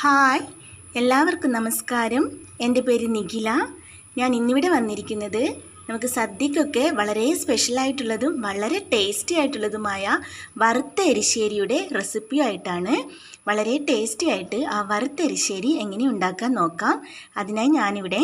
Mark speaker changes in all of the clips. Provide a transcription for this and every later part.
Speaker 1: Hi എല്ലാവർക്കും നമസ്കാരം. എന്റെ പേര് നിഖില. ഞാൻ ഇന്നിവിടെ വന്നിരിക്കുന്നത് നമുക്ക് സദ്യക്കൊക്കെ വളരെ സ്പെഷ്യലായിട്ടുള്ളതും വളരെ ടേസ്റ്റി ആയിട്ടുള്ളതുമായ വറുത്ത എരിശ്ശേരിയുടെ റെസിപ്പിയായിട്ടാണ് വളരെ ടേസ്റ്റി ആയിട്ട് ആ വറുത്ത എരിശ്ശേരി എങ്ങനെ ഉണ്ടാക്കാൻ നോക്കാം. അതിനായി ഞാനിവിടെ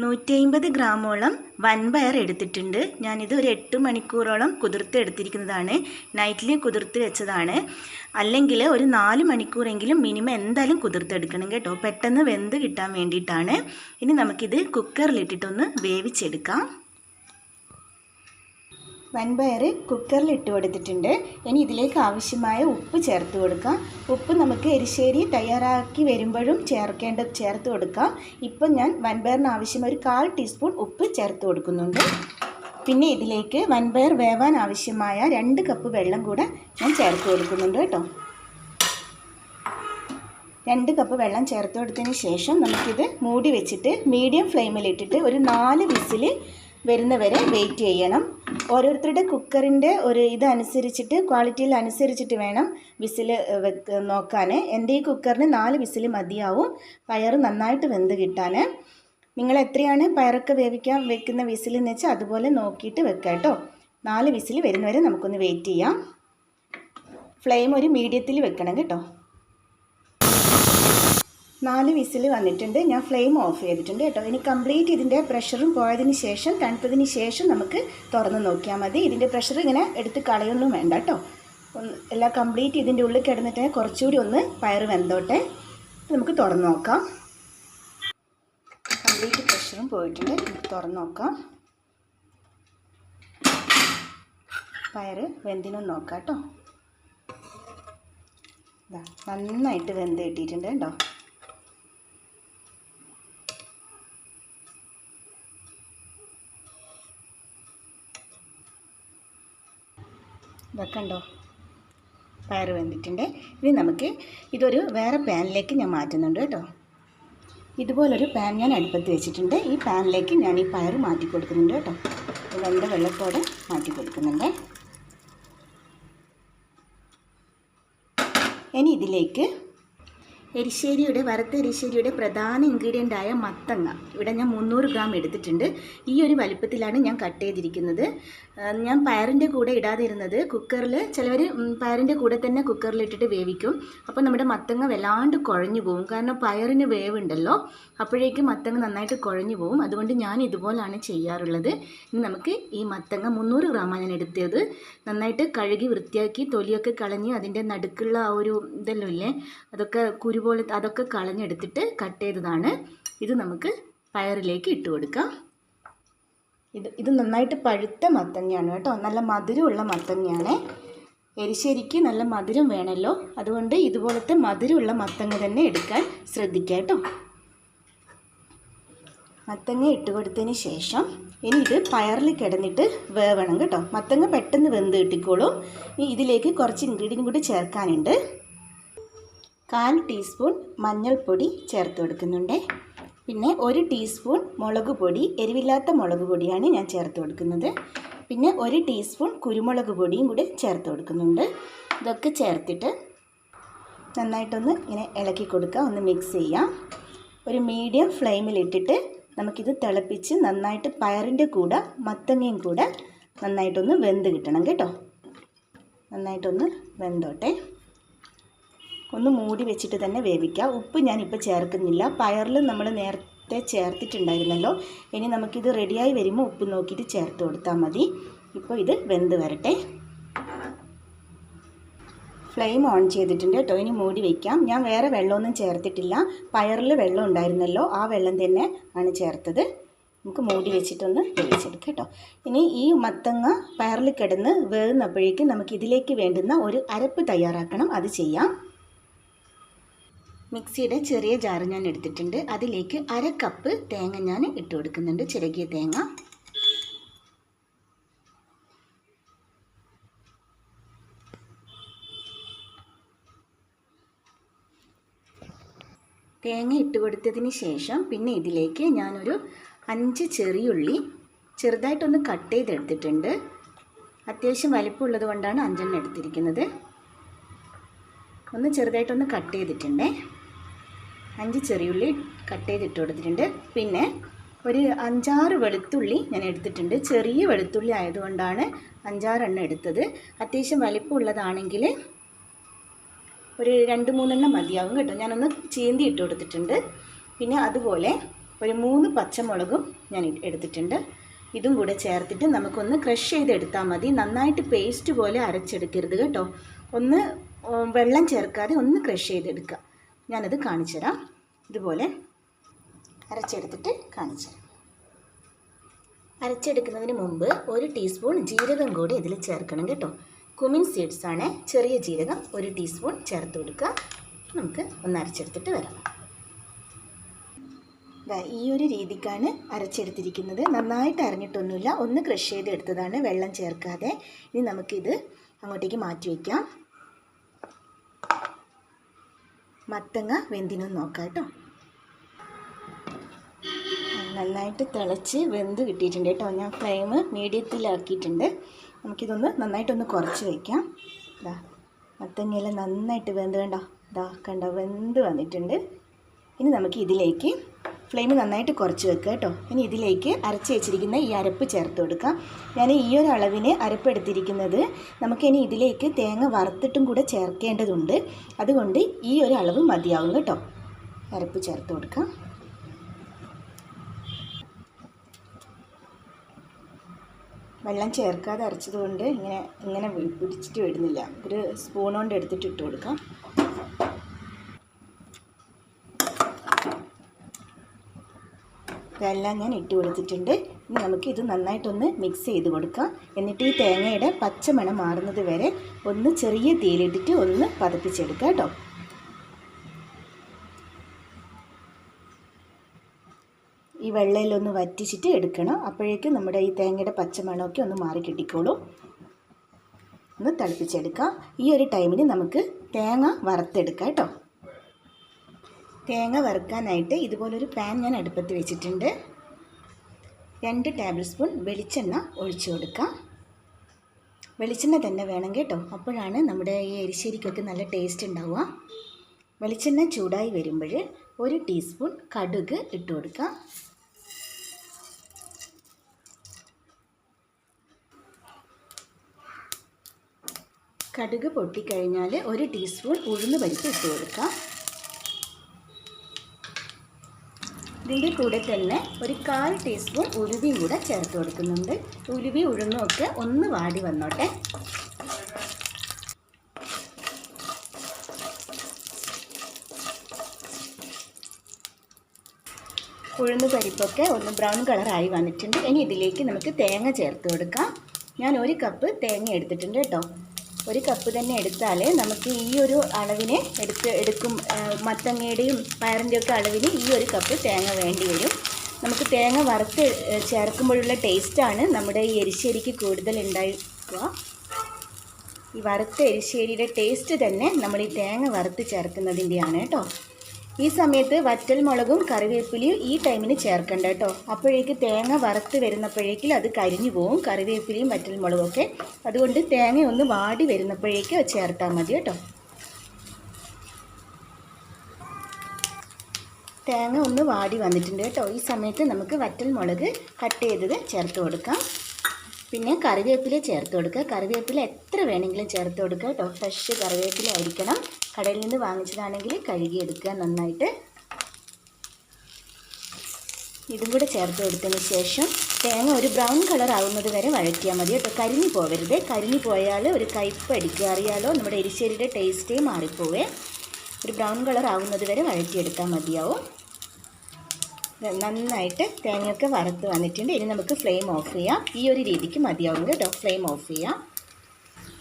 Speaker 1: നൂറ്റി അമ്പത് ഗ്രാമോളം വൻപയർ എടുത്തിട്ടുണ്ട്. ഞാനിത് ഒരു എട്ട് മണിക്കൂറോളം കുതിർത്ത് എടുത്തിരിക്കുന്നതാണ്. നൈറ്റിൽ കുതിർത്ത് വെച്ചതാണ്. അല്ലെങ്കിൽ ഒരു നാല് മണിക്കൂറെങ്കിലും മിനിമം എന്തായാലും കുതിർത്തെടുക്കണം കേട്ടോ. പെട്ടെന്ന് വെന്ത് കിട്ടാൻ വേണ്ടിയിട്ടാണ്. ഇനി നമുക്കിത് കുക്കറിലിട്ടിട്ടൊന്ന് വേവിച്ചെടുക്കാം. വൻപയർ കുക്കറിൽ ഇട്ട് കൊടുത്തിട്ടുണ്ട്. ഇനി ഇതിലേക്ക് ആവശ്യമായ ഉപ്പ് ചേർത്ത് കൊടുക്കാം. ഉപ്പ് നമുക്ക് എരിശ്ശേരി തയ്യാറാക്കി വരുമ്പോഴും ചേർക്കേണ്ട ചേർത്ത് കൊടുക്കാം. ഇപ്പം ഞാൻ വൻപയറിന് ആവശ്യമായ ഒരു കാൽ ടീസ്പൂൺ ഉപ്പ് ചേർത്ത് കൊടുക്കുന്നുണ്ട്. പിന്നെ ഇതിലേക്ക് വൻപയർ വേവാൻ ആവശ്യമായ രണ്ട് കപ്പ് വെള്ളം കൂടെ ഞാൻ ചേർത്ത് കൊടുക്കുന്നുണ്ട് കേട്ടോ. രണ്ട് കപ്പ് വെള്ളം ചേർത്ത് കൊടുത്തതിന് ശേഷം നമുക്കിത് മൂടി വെച്ചിട്ട് മീഡിയം ഫ്ലെയിമിലിട്ടിട്ട് ഒരു നാല് വിസിൽ വരുന്നവരെ വെയിറ്റ് ചെയ്യണം. ഓരോരുത്തരുടെ കുക്കറിന്റെ ഒരു ഇതനുസരിച്ചിട്ട് ക്വാളിറ്റിയിൽ അനുസരിച്ചിട്ട് വേണം വിസിൽ നോക്കാൻ എന്റെ ഈ കുക്കറിന് നാല് വിസിൽ മതിയാവും പയർ നന്നായിട്ട് വെന്ത് കിട്ടാൻ നിങ്ങൾ എത്രയാണ് പയറൊക്കെ വേവിക്കാൻ വെക്കുന്ന വിസിൽ എന്ന് വെച്ചാൽ അതുപോലെ നോക്കിയിട്ട് വെക്കാം കേട്ടോ നാല് വിസിൽ വരുന്നവരെ നമുക്കൊന്ന് വെയിറ്റ് ചെയ്യാം. ഫ്ലെയിം ഒരു മീഡിയത്തിൽ വെക്കണം കേട്ടോ. നാല് വിസിൽ വന്നിട്ടുണ്ട്. ഞാൻ ഫ്ലെയിം ഓഫ് ചെയ്തിട്ടുണ്ട് കേട്ടോ. ഇനി കംപ്ലീറ്റ് ഇതിന്റെ പ്രഷറും പോയതിന് ശേഷം തണുത്തതിന് ശേഷം നമുക്ക് തുറന്ന് നോക്കിയാൽ മതി. ഇതിന്റെ പ്രഷർ ഇങ്ങനെ എടുത്ത് കളയൊന്നും വേണ്ട കേട്ടോ. ഒന്ന് എല്ലാം കംപ്ലീറ്റ് ഇതിന്റെ ഉള്ളിൽ കിടന്നിട്ട് കുറച്ചുകൂടി ഒന്ന് പയർ വെന്തോട്ടെ. നമുക്ക് തുറന്ന് നോക്കാം. കംപ്ലീറ്റ് പ്രഷറും പോയിട്ടുണ്ട്. നമുക്ക് തുറന്ന് നോക്കാം. പയർ വെന്തിനൊന്ന് നോക്കാം കേട്ടോ. നന്നായിട്ട് വെന്ത് കിട്ടിയിട്ടുണ്ട് കേട്ടോ. ഇതൊക്കെ പയർ വെന്തിട്ടുണ്ട്. ഇനി നമുക്ക് ഇതൊരു വേറെ പാനിലേക്ക് ഞാൻ മാറ്റുന്നുണ്ട് കേട്ടോ. ഇതുപോലൊരു പാൻ ഞാൻ അടുപ്പത്ത് വെച്ചിട്ടുണ്ട്. ഈ പാനിലേക്ക് ഞാൻ ഈ പയർ മാറ്റി കൊടുക്കുന്നുണ്ട് കേട്ടോ. വെന്ത വെള്ളത്തോടെ മാറ്റി കൊടുക്കുന്നുണ്ട്. ഇനി ഇതിലേക്ക് എരിശ്ശേരിയുടെ വറുത്ത എരിശ്ശേരിയുടെ പ്രധാന ഇൻഗ്രീഡിയന്റ് ആയ മത്തങ്ങ. ഇവിടെ ഞാൻ മുന്നൂറ് ഗ്രാം എടുത്തിട്ടുണ്ട്. ഈ ഒരു വലിപ്പത്തിലാണ് ഞാൻ കട്ട് ചെയ്തിരിക്കുന്നത്. ഞാൻ പയറിന്റെ കൂടെ ഇടാതിരുന്നത് കുക്കറിൽ ചിലവർ പയറിന്റെ കൂടെ തന്നെ കുക്കറിൽ ഇട്ടിട്ട് വേവിക്കും. അപ്പോൾ നമ്മുടെ മത്തങ്ങ വല്ലാണ്ട് കുഴഞ്ഞു പോകും കാരണം പയറിന് വേവുണ്ടല്ലോ. അപ്പോഴേക്കും മത്തങ്ങ നന്നായിട്ട് കുഴഞ്ഞു പോകും അതുകൊണ്ട് ഞാൻ ഇതുപോലാണ് ചെയ്യാറുള്ളത്. ഇനി നമുക്ക് ഈ മത്തങ്ങ മുന്നൂറ് ഗ്രാമാണ് ഞാൻ എടുത്തത്. നന്നായിട്ട് കഴുകി വൃത്തിയാക്കി തൊലിയൊക്കെ കളഞ്ഞ് അതിന്റെ നടുക്കുള്ള ആ ഒരു ഇതെല്ലാം ഇല്ലേ? അതൊക്കെ കുരു പോലെ അതൊക്കെ കളഞ്ഞെടുത്തിട്ട് കട്ട് ചെയ്തതാണ്. ഇത് നമുക്ക് പയറിലേക്ക് ഇട്ട് കൊടുക്കാം. ഇത് ഇത് നന്നായിട്ട് പഴുത്ത മത്തങ്ങയാണ് കേട്ടോ. നല്ല മധുരമുള്ള മത്തങ്ങയാണ്. എരിശ്ശേരിക്ക് നല്ല മധുരം വേണമല്ലോ അതുകൊണ്ട് ഇതുപോലത്തെ മധുരമുള്ള മത്തങ്ങ തന്നെ എടുക്കാൻ ശ്രദ്ധിക്കുക കേട്ടോ. മത്തങ്ങ ഇട്ട് കൊടുത്തതിന് ശേഷം ഇനി ഇത് പയറിൽ കിടന്നിട്ട് വേവണം കേട്ടോ. മത്തങ്ങ പെട്ടെന്ന് വെന്ത് കിട്ടിക്കോളും. ഇനി ഇതിലേക്ക് കുറച്ച് ഇൻഗ്രീഡിയൻ കൂടി ചേർക്കാനുണ്ട്. കാൽ ടീസ്പൂൺ മഞ്ഞൾപ്പൊടി ചേർത്ത് കൊടുക്കുന്നുണ്ട്. പിന്നെ ഒരു ടീസ്പൂൺ മുളക് പൊടി എരിവില്ലാത്ത മുളക് പൊടിയാണ് ഞാൻ ചേർത്ത് കൊടുക്കുന്നത്. പിന്നെ ഒരു ടീസ്പൂൺ കുരുമുളക് പൊടിയും കൂടി ചേർത്ത് കൊടുക്കുന്നുണ്ട്. ഇതൊക്കെ ചേർത്തിട്ട് നന്നായിട്ടൊന്ന് ഇങ്ങനെ ഇളക്കി കൊടുക്കുക. ഒന്ന് മിക്സ് ചെയ്യാം. ഒരു മീഡിയം ഫ്ലെയിമിലിട്ടിട്ട് നമുക്കിത് തിളപ്പിച്ച് നന്നായിട്ട് പയറിന്റെ കൂടെ മത്തങ്ങയും കൂടെ നന്നായിട്ടൊന്ന് വെന്ത് കിട്ടണം കേട്ടോ. നന്നായിട്ടൊന്ന് വെന്തോട്ടെ. ഒന്ന് മൂടി വെച്ചിട്ട് തന്നെ വേവിക്കാം ഉപ്പ് ഞാനിപ്പോൾ ചേർക്കുന്നില്ല. പയറിൽ നമ്മൾ നേരത്തെ ചേർത്തിട്ടുണ്ടായിരുന്നല്ലോ. ഇനി നമുക്കിത് റെഡിയായി വരുമ്പോൾ ഉപ്പ് നോക്കിയിട്ട് ചേർത്ത് കൊടുത്താൽ മതി. ഇപ്പോൾ ഇത് വെന്ത് വരട്ടെ. ഫ്ലെയിം ഓൺ ചെയ്തിട്ടുണ്ട് കേട്ടോ. ഇനി മൂടി വയ്ക്കാം ഞാൻ വേറെ വെള്ളമൊന്നും ചേർത്തിട്ടില്ല. പയറിൽ വെള്ളം ഉണ്ടായിരുന്നല്ലോ. ആ വെള്ളം തന്നെ ആണ് ചേർത്തത്. നമുക്ക് മൂടി വെച്ചിട്ടൊന്ന് വേവിച്ചെടുക്കാം കേട്ടോ. ഇനി ഈ മത്തങ്ങ പയറിൽ കിടന്ന് വേകുന്നപ്പോഴേക്കും നമുക്ക് ഇതിലേക്ക് വേണ്ടുന്ന ഒരു അരപ്പ് തയ്യാറാക്കണം. അത് ചെയ്യാം. മിക്സിയുടെ ചെറിയ ജാറ് ഞാൻ എടുത്തിട്ടുണ്ട്. അതിലേക്ക് അര കപ്പ് തേങ്ങ ഞാൻ ഇട്ട് കൊടുക്കുന്നുണ്ട്. ചിരകിയ തേങ്ങ. തേങ്ങ ഇട്ട് കൊടുത്തതിന് ശേഷം പിന്നെ ഇതിലേക്ക് ഞാനൊരു അഞ്ച് ചെറിയുള്ളി ചെറുതായിട്ടൊന്ന് കട്ട് ചെയ്തെടുത്തിട്ടുണ്ട്. അത്യാവശ്യം വലിപ്പമുള്ളത് കൊണ്ടാണ് അഞ്ചെണ്ണം എടുത്തിരിക്കുന്നത്. ഒന്ന് ചെറുതായിട്ടൊന്ന് കട്ട് ചെയ്തിട്ടുണ്ടേ. അഞ്ച് ചെറിയുള്ളി കട്ട് ചെയ്തിട്ട് കൊടുത്തിട്ടുണ്ട്. പിന്നെ ഒരു അഞ്ചാറ് വെളുത്തുള്ളി ഞാൻ എടുത്തിട്ടുണ്ട്. ചെറിയ വെളുത്തുള്ളി ആയതുകൊണ്ടാണ് അഞ്ചാറെണ്ണം എടുത്തത്. അത്യാവശ്യം വലിപ്പമുള്ളതാണെങ്കിൽ ഒരു രണ്ട് മൂന്നെണ്ണം മതിയാവും കേട്ടോ. ഞാനൊന്ന് ചീന്തി ഇട്ട് കൊടുത്തിട്ടുണ്ട്. പിന്നെ അതുപോലെ ഒരു മൂന്ന് പച്ചമുളകും ഞാൻ എടുത്തിട്ടുണ്ട്. ഇതും കൂടെ ചേർത്തിട്ട് നമുക്കൊന്ന് ക്രഷ് ചെയ്തെടുത്താൽ മതി. നന്നായിട്ട് പേസ്റ്റ് പോലെ അരച്ചെടുക്കരുത് കേട്ടോ. ഒന്ന് വെള്ളം ചേർക്കാതെ ഒന്ന് ക്രഷ് ചെയ്തെടുക്കുക ഞാനത് കാണിച്ചുതരാം. ഇതുപോലെ അരച്ചെടുത്തിട്ട് കാണിച്ചുതരാം. അരച്ചെടുക്കുന്നതിന് മുമ്പ് ഒരു ടീസ്പൂൺ ജീരകം കൂടി ഇതിൽ ചേർക്കണം കേട്ടോ. കുമിൻ സീഡ്സ് ആണ് ചെറിയ ജീരകം ഒരു ടീസ്പൂൺ ചേർത്ത് കൊടുക്കുക. നമുക്ക് ഒന്ന് അരച്ചെടുത്തിട്ട് വരാം. ഈ ഒരു രീതിക്കാണ് അരച്ചെടുത്തിരിക്കുന്നത്. നന്നായിട്ട് അരഞ്ഞിട്ടൊന്നുമില്ല. ഒന്ന് ക്രഷ് ചെയ്ത് എടുത്തതാണ് വെള്ളം ചേർക്കാതെ. ഇനി നമുക്കിത് അങ്ങോട്ടേക്ക് മാറ്റി വയ്ക്കാം. മത്തങ്ങ വെന്തിനും നോക്കാം കേട്ടോ. നന്നായിട്ട് തിളച്ച് വെന്ത് കിട്ടിയിട്ടുണ്ട് കേട്ടോ. ഞാൻ ഫ്ലെയിം മീഡിയത്തിലാക്കിയിട്ടുണ്ട്. നമുക്കിതൊന്ന് നന്നായിട്ടൊന്ന് കുറച്ച് വയ്ക്കാം ഇതാ മത്തങ്ങയെല്ലാം നന്നായിട്ട് വെന്ത് കണ്ടോ? ഇതാ കണ്ടോ? വെന്ത് വന്നിട്ടുണ്ട്. ഇനി നമുക്ക് ഇതിലേക്ക് ഫ്ലെയിം നന്നായിട്ട് കുറച്ച് വെക്കുക കേട്ടോ. ഇനി ഇതിലേക്ക് അരച്ച് വെച്ചിരിക്കുന്ന ഈ അരപ്പ് ചേർത്ത് കൊടുക്കാം. ഞാൻ ഈ ഒരു അളവിന് അരപ്പ് എടുത്തിരിക്കുന്നത് നമുക്കിനി ഇതിലേക്ക് തേങ്ങ വറുത്തിട്ടും കൂടെ ചേർക്കേണ്ടതുണ്ട്. അതുകൊണ്ട് ഈ ഒരു അളവ് മതിയാവും കേട്ടോ. അരപ്പ് ചേർത്ത് കൊടുക്കാം. വെള്ളം ചേർക്കാതെ അരച്ചതുകൊണ്ട് ഇങ്ങനെ ഇങ്ങനെ പിടിച്ചിട്ട് വരുന്നില്ല ഒരു സ്പൂൺ കൊണ്ട് എടുത്തിട്ട് ഇട്ട് കൊടുക്കാം. ഇതെല്ലാം ഞാൻ ഇട്ട് കൊടുത്തിട്ടുണ്ട്. ഇനി നമുക്ക് ഇത് നന്നായിട്ടൊന്ന് മിക്സ് ചെയ്ത് കൊടുക്കാം. എന്നിട്ട് ഈ തേങ്ങയുടെ പച്ചമണം മാറുന്നത് വരെ ഒന്ന് ചെറിയ തീയിലിട്ടിട്ട് ഒന്ന് പതപ്പിച്ചെടുക്കുക കേട്ടോ. ഈ വെള്ളയിലൊന്ന് വറ്റിച്ചിട്ട് എടുക്കണം. അപ്പോഴേക്കും നമ്മുടെ ഈ തേങ്ങയുടെ പച്ചമണമൊക്കെ ഒന്ന് മാറി കിട്ടിക്കോളൂ. ഒന്ന് തിളപ്പിച്ചെടുക്കാം. ഈ ഒരു ടൈമിന് നമുക്ക് തേങ്ങ വറുത്തെടുക്കാം കേട്ടോ. തേങ്ങ വറുക്കാനായിട്ട് ഇതുപോലൊരു പാൻ ഞാൻ അടുപ്പത്ത് വെച്ചിട്ടുണ്ട്. രണ്ട് ടേബിൾ സ്പൂൺ വെളിച്ചെണ്ണ ഒഴിച്ചു കൊടുക്കാം. വെളിച്ചെണ്ണ തന്നെ വേണം കേട്ടോ. അപ്പോഴാണ് നമ്മുടെ ഈ എരിശ്ശേരിക്കൊക്കെ നല്ല ടേസ്റ്റ് ഉണ്ടാവുക. വെളിച്ചെണ്ണ ചൂടായി വരുമ്പോൾ ഒരു ടീസ്പൂൺ കടുക് ഇട്ട് കൊടുക്കാം. കടുക് പൊട്ടിക്കഴിഞ്ഞാൽ ഒരു ടീസ്പൂൺ ഉഴുന്ന് പരിപ്പ് ഇട്ട് കൊടുക്കാം. ഇതിന്റെ കൂടെ തന്നെ ഒരു കാൽ ടീസ്പൂൺ ഉലുവയും കൂടെ ചേർത്ത് കൊടുക്കുന്നുണ്ട്. ഉലുവി ഉഴുന്നൊക്കെ ഒന്ന് വാടി വന്നോട്ടെ. ഉഴുന്ന് പരിപ്പൊക്കെ ഒന്ന് ബ്രൗൺ കളറായി വന്നിട്ടുണ്ട്. ഇനി ഇതിലേക്ക് നമുക്ക് തേങ്ങ ചേർത്ത് കൊടുക്കാം. ഞാൻ ഒരു കപ്പ് തേങ്ങ എടുത്തിട്ടുണ്ട് കേട്ടോ. ഒരു കപ്പ് തന്നെ എടുത്താൽ നമുക്ക് ഈ ഒരു അളവിന് എടുത്ത് എടുക്കും മത്തങ്ങയുടെയും പയറിന്റെയൊക്കെ അളവിന് ഈ ഒരു കപ്പ് തേങ്ങ വേണ്ടി വരും. നമുക്ക് തേങ്ങ വറുത്ത് ചേർക്കുമ്പോഴുള്ള ടേസ്റ്റാണ് നമ്മുടെ ഈ എരിശ്ശേരിക്ക് കൂടുതൽ ഉണ്ടാക്കുക ഈ വറുത്ത എരിശ്ശേരിയുടെ ടേസ്റ്റ് തന്നെ നമ്മൾ ഈ തേങ്ങ വറുത്ത് ചേർക്കുന്നതിന്റെയാണ് കേട്ടോ. ഈ സമയത്ത് വറ്റൽ മുളകും കറിവേപ്പിലയും ഈ ടൈമിന് ചേർക്കണ്ട കേട്ടോ. അപ്പോഴേക്ക് തേങ്ങ വറുത്ത് വരുന്നപ്പോഴേക്കും അത് കരിഞ്ഞു പോവും. കറിവേപ്പിലയും വറ്റൽ മുളകും ഒക്കെ. അതുകൊണ്ട് തേങ്ങ ഒന്ന് വാടി വരുന്നപ്പോഴേക്ക് ചേർത്താൽ മതി കേട്ടോ. തേങ്ങ ഒന്ന് വാടി വന്നിട്ടുണ്ട് കേട്ടോ. ഈ സമയത്ത് നമുക്ക് വറ്റൽ മുളക് കട്ട് ചെയ്തത് ചേർത്ത് കൊടുക്കാം. പിന്നെ കറിവേപ്പില ചേർത്ത് കൊടുക്കുക. കറിവേപ്പില എത്ര വേണമെങ്കിലും ചേർത്ത് കൊടുക്കുക കേട്ടോ. ഫ്രഷ് കറിവേപ്പില ആയിരിക്കണം. കടയിൽ നിന്ന് വാങ്ങിച്ചതാണെങ്കിൽ കഴുകിയെടുക്കുക നന്നായിട്ട്. ഇതും കൂടെ ചേർത്ത് കൊടുത്തതിന് ശേഷം തേങ്ങ ഒരു ബ്രൗൺ കളർ ആവുന്നത് വരെ വഴറ്റിയാൽ മതി കേട്ടോ. കരിഞ്ഞു പോവരുത്. കരിഞ്ഞു പോയാൽ ഒരു കയ്പ്പ് അടിക്കുക. അറിയാലോ നമ്മുടെ എരിശ്ശേരിയുടെ ടേസ്റ്റേ മാറിപ്പോവേ. ഒരു ബ്രൗൺ കളർ ആവുന്നത് വരെ വഴറ്റിയെടുത്താൽ മതിയാവും. നന്നായിട്ട് തേങ്ങയൊക്കെ വറുത്ത് വന്നിട്ടുണ്ട്. ഇനി നമുക്ക് ഫ്ലെയിം ഓഫ് ചെയ്യാം. ഈ ഒരു രീതിക്ക് മതിയാവും കേട്ടോ. ഫ്ലെയിം ഓഫ് ചെയ്യാം.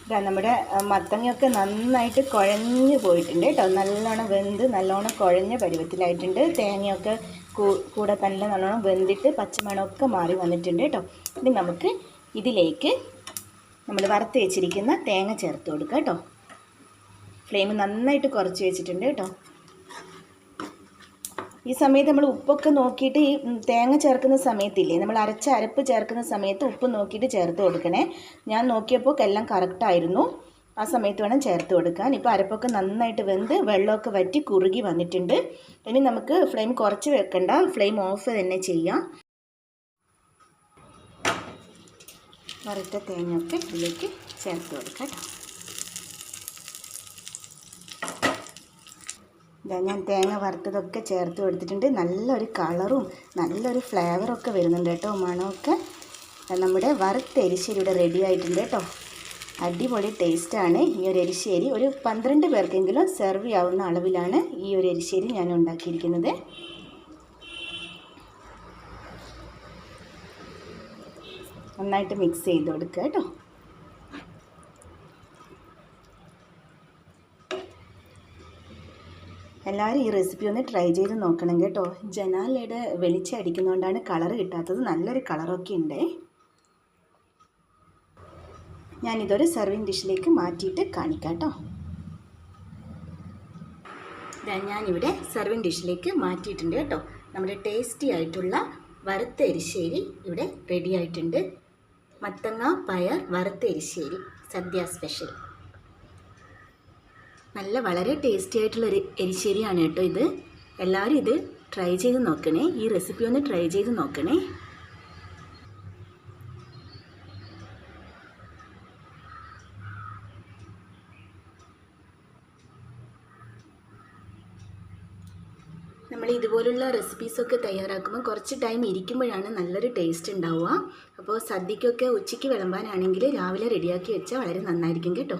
Speaker 1: ഇതാ നമ്മുടെ മത്തങ്ങയൊക്കെ നന്നായിട്ട് കുഴഞ്ഞു പോയിട്ടുണ്ട് കേട്ടോ. നല്ലോണം വെന്ത് നല്ലോണം കുഴഞ്ഞ പരുവത്തിലായിട്ടുണ്ട്. തേങ്ങയൊക്കെ കൂടെ തന്നെ നല്ലോണം വെന്തിട്ട് പച്ചമണമൊക്കെ മാറി വന്നിട്ടുണ്ട് കേട്ടോ. ഇനി നമുക്ക് ഇതിലേക്ക് നമ്മൾ വറുത്ത് വെച്ചിരിക്കുന്ന തേങ്ങ ചേർത്ത് കൊടുക്കാം കേട്ടോ. ഫ്ലെയിം നന്നായിട്ട് കുറച്ച് വെച്ചിട്ടുണ്ട് കേട്ടോ. ഈ സമയത്ത് നമ്മൾ ഉപ്പൊക്കെ നോക്കിയിട്ട് ഈ തേങ്ങ ചേർക്കുന്ന സമയത്തില്ലേ നമ്മൾ അരച്ച അരപ്പ് ചേർക്കുന്ന സമയത്ത് ഉപ്പ് നോക്കിയിട്ട് ചേർത്ത് കൊടുക്കണേ. ഞാൻ നോക്കിയപ്പോൾ എല്ലാം കറക്റ്റായിരുന്നു ആ സമയത്ത് വേണം ചേർത്ത് കൊടുക്കാൻ. ഇപ്പോൾ അരപ്പൊക്കെ നന്നായിട്ട് വെന്ത് വെള്ളമൊക്കെ വറ്റി കുറുകി വന്നിട്ടുണ്ട്. ഇനി നമുക്ക് ഫ്ലെയിം കുറച്ച് വെക്കണ്ട. ഫ്ലെയിം ഓഫ് തന്നെ ചെയ്യാം. വറുത്ത തേങ്ങയൊക്കെ ഇതിലേക്ക് ചേർത്ത് കൊടുക്കാം ഇതാ ഞാൻ തേങ്ങ വറുത്തതൊക്കെ ചേർത്ത് കൊടുത്തിട്ടുണ്ട്. നല്ലൊരു കളറും നല്ലൊരു ഫ്ലേവറും ഫ്ലേവറൊക്കെ വരുന്നുണ്ട് കേട്ടോ മണമൊക്കെ. നമ്മുടെ വറുത്ത എരിശ്ശേരി ഇവിടെ റെഡി ആയിട്ടുണ്ട് കേട്ടോ. അടിപൊളി ടേസ്റ്റാണ് ഈ ഒരു എരിശ്ശേരി. ഒരു പന്ത്രണ്ട് പേർക്കെങ്കിലും സെർവ് ചെയ്യാവുന്ന അളവിലാണ് ഈ ഒരു എരിശ്ശേരി ഞാൻ ഉണ്ടാക്കിയിരിക്കുന്നത്. നന്നായിട്ട് മിക്സ് ചെയ്ത് കൊടുക്കുക കേട്ടോ. എല്ലാവരും ഈ റെസിപ്പി ഒന്ന് ട്രൈ ചെയ്ത് നോക്കണം കേട്ടോ. ജനാലയുടെ വെളിച്ചം അടിക്കുന്നതുകൊണ്ടാണ് കളർ കിട്ടാത്തത്. നല്ലൊരു കളറൊക്കെ ഉണ്ട്. ഞാനിതൊരു സെർവിങ് ഡിഷിലേക്ക് മാറ്റിയിട്ട് കാണിക്കാം കേട്ടോ. ഞാനിവിടെ സെർവിങ് ഡിഷിലേക്ക് മാറ്റിയിട്ടുണ്ട് കേട്ടോ. നമ്മുടെ ടേസ്റ്റി ആയിട്ടുള്ള വറുത്ത എരിശ്ശേരി ഇവിടെ റെഡി ആയിട്ടുണ്ട്. മത്തങ്ങ പയർ വറുത്ത എരിശ്ശേരി. സദ്യ സ്പെഷ്യൽ നല്ല വളരെ ടേസ്റ്റി ആയിട്ടുള്ളൊരു എരിശ്ശേരിയാണ് കേട്ടോ ഇത്. എല്ലാവരും ഇത് ട്രൈ ചെയ്ത് നോക്കണേ. ഈ റെസിപ്പി ഒന്ന് ട്രൈ ചെയ്ത് നോക്കണേ. നമ്മൾ ഇതുപോലുള്ള റെസിപ്പീസൊക്കെ തയ്യാറാക്കുമ്പോൾ കുറച്ച് ടൈം ഇരിക്കുമ്പോഴാണ് നല്ലൊരു ടേസ്റ്റ് ഉണ്ടാവുക. അപ്പോൾ സദ്യക്കൊക്കെ ഉച്ചയ്ക്ക് വിളമ്പാനാണെങ്കിൽ രാവിലെ റെഡിയാക്കി വെച്ചാൽ വളരെ നന്നായിരിക്കും കേട്ടോ.